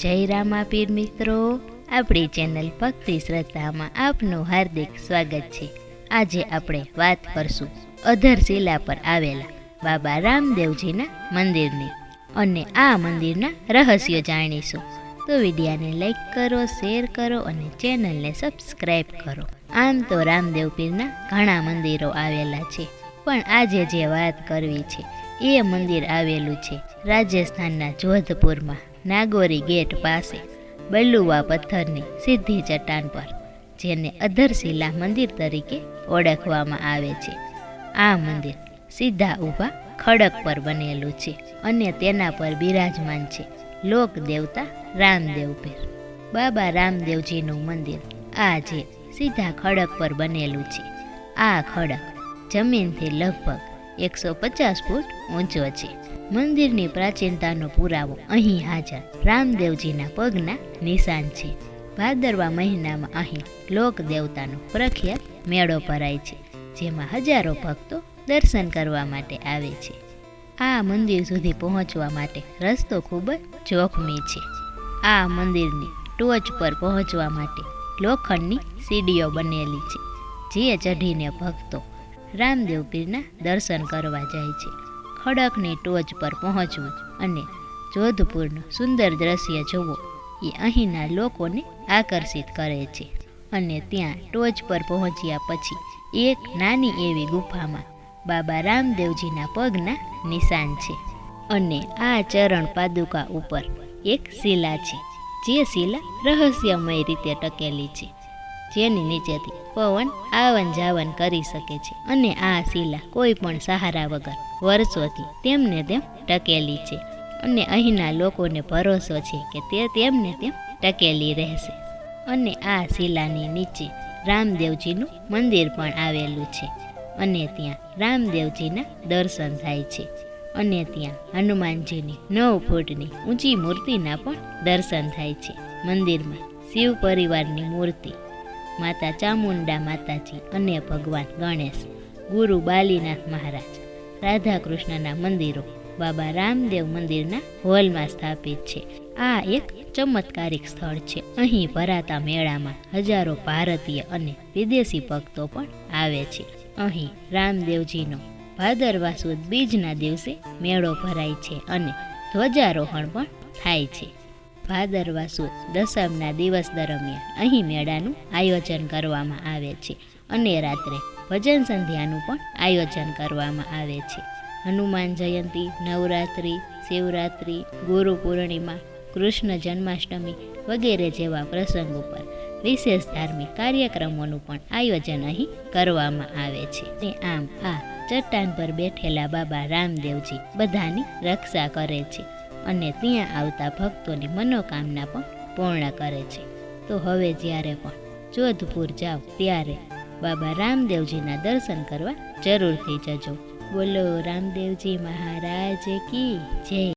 જય રામાપીર મિત્રો. આપણી ચેનલ ભક્તિ શ્રદ્ધામાં આપનું હાર્દિક સ્વાગત છે. આજે આપણે વાત કરશું અધર શિલા પર આવેલા બાબા રામદેવજીના મંદિરની અને આ મંદિરના રહસ્યો જાણીશું. તો વિડીયાને લાઈક કરો, શેર કરો અને ચેનલને સબસ્ક્રાઈબ કરો. આમ તો રામદેવ પીરના ઘણા મંદિરો આવેલા છે, પણ આજે જે વાત કરવી છે એ મંદિર આવેલું છે રાજસ્થાનના જોધપુરમાં. નાગોરી ગેટ પાસે, બલ્લુવા પથ્થરની સીધી ચટ્ટાન પર, જેને અધરશિલા મંદિર તરીકે ઓળખવામાં આવે છે. આ મંદિર સીધા ઊભા ખડક પર બનેલું છે અને તેના પર બિરાજમાન છે લોક દેવતા રામદેવ પીર. બાબા રામદેવજીનું મંદિર આ જે સીધા ખડક પર બનેલું છે. આ ખડક જમીનથી લગભગ એકસો પચાસ ફૂટ ઊંચો છે. મંદિરની પ્રાચીનતાનો પુરાવો અહીં હાજર. રામદેવજીના પગના નિશાન છે. ભાદરવા મહિનામાં અહીં લોક દેવતાનો પ્રખ્યાત મેળો ભરાય છે, જેમાં હજારો ભક્તો દર્શન કરવા માટે આવે છે. આ મંદિર સુધી પહોંચવા માટે રસ્તો ખૂબ જ જોખમી છે. આ મંદિરની ટોચ પર પહોંચવા માટે લોખંડની સીડીઓ બનેલી છે, જે ચઢીને ભક્તો રામદેવ પીરના દર્શન કરવા જાય છે. ખડકની ટોચ પર પહોંચવું અને જોધપુરનું સુંદર દ્રશ્ય જોવો, એ અહીંના લોકોને આકર્ષિત કરે છે. અને ત્યાં ટોચ પર પહોંચ્યા પછી, એક નાની એવી ગુફામાં બાબા રામદેવજીના પગના નિશાન છે. અને આ ચરણ પાદુકા ઉપર એક શિલા છે, જે શિલા રહસ્યમય રીતે ટકેલી છે. જેની નીચેથી પવન આવન જાવન કરી શકે છે અને આ શિલા કોઈ પણ સહારા વગર વર્ષોથી તેમને તેમ ટકેલી છે અને અહીંના લોકોને ભરોસો છે કે તે તેમને તેમ ટકેલી રહેશે. અને આ શિલાની નીચે રામદેવજીનું મંદિર પણ આવેલું છે અને ત્યાં રામદેવજીના દર્શન થાય છે અને ત્યાં હનુમાનજીની નવ ફૂટની ઊંચી મૂર્તિના પણ દર્શન થાય છે. મંદિરમાં શિવ પરિવારની મૂર્તિ માતા ચામુંડા માતાજી અને ભગવાન ગણેશ, ગુરુ બાલીનાથ મહારાજ રાધા કૃષ્ણના મંદિરો, બાબા રામદેવ મંદિરના હોલમાં સ્થાપિત છે. આ એક ચમત્કારિક સ્થળ છે. અહીં ભરાતા મેળામાં હજારો ભારતીય અને વિદેશી ભક્તો પણ આવે છે. અહીં રામદેવજીનો ભાદરવા સુદ બીજના દિવસે મેળો ભરાય છે અને ધ્વજારોહણ પણ થાય છે. ભાદરવા સુદ દસમના દિવસ દરમિયાન અહીં મેળાનું આયોજન કરવામાં આવે છે અને રાત્રે ભજન સંધ્યાનું પણ આયોજન કરવામાં આવે છે. હનુમાન જયંતી, નવરાત્રિ, શિવરાત્રિ, ગુરુ પૂર્ણિમા, કૃષ્ણ જન્માષ્ટમી વગેરે જેવા પ્રસંગો પર વિશેષ ધાર્મિક કાર્યક્રમોનું પણ આયોજન અહીં કરવામાં આવે છે. અને આમ આ ચટ્ટાન પર બેઠેલા બાબા રામદેવજી બધાની રક્ષા કરે છે. અને ત્યાં આવતા ભક્તોની મનોકામના પણ પૂર્ણ કરે છે. તો હવે જ્યારે પણ જોધપુર જાઓ, ત્યારે બાબા રામદેવજીના દર્શન કરવા જરૂરથી જજો. બોલો રામદેવજી મહારાજ કી જય.